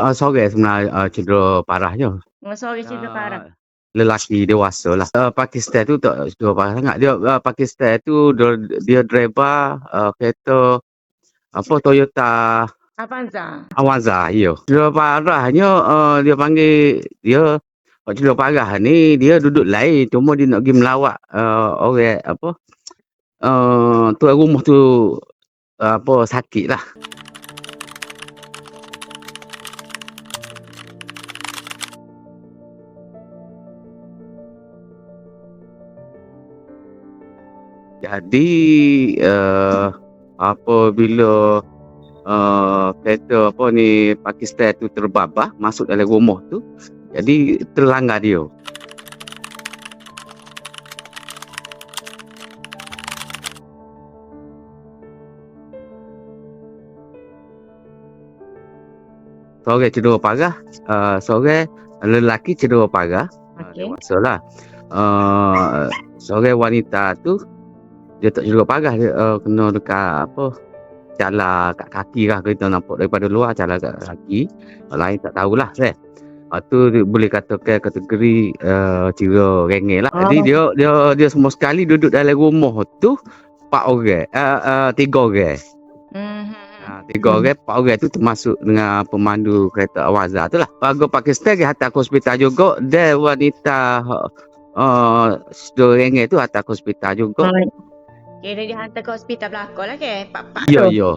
Uh, sore sebenarnya uh, cedera parahnya. Oh, sorry cerita Ah, parah. lelaki dewasa lah. Uh, Pakistan tu tak cedera parah sangat. Dia uh, Pakistan tu dia, dia driver uh, kereta apa Toyota Avanza. Avanza ya. Cedera parahnya uh, dia panggil dia Pak cedera parah ni dia duduk lain cuma dia nak pergi melawat uh, orang apa uh, tuan rumah tu uh, apa sakit Jadi uh, apabila uh, kereta apa ni Pakistan tu terbabah masuk dalam rumah tu jadi terlanggar dia. Seorang cedera parah, uh, seorang lelaki cedera parah. Okay. Okey. Dewasa lah. Uh, seorang wanita tu dia tak cedera parah dia uh, kena dekat apa cala kat kaki lah kita nampak daripada luar cala kat kaki orang lain tak tahulah kan uh, tu dia boleh katakan kategori uh, cera rengeh lah jadi Oh. dia dia dia semua sekali duduk dalam rumah tu empat orang uh, uh, tiga orang Mhm. Ha, tiga Hmm. orang, empat orang tu termasuk dengan pemandu kereta Awaza tu lah. Warga Pakistan dia hantar ke hospital juga. Dan wanita uh, Sedorengnya tu hantar ke hospital juga. Oh. Kira dia hantar ke hospital belakang lah ke? Pak-pak Ya, tu. ya.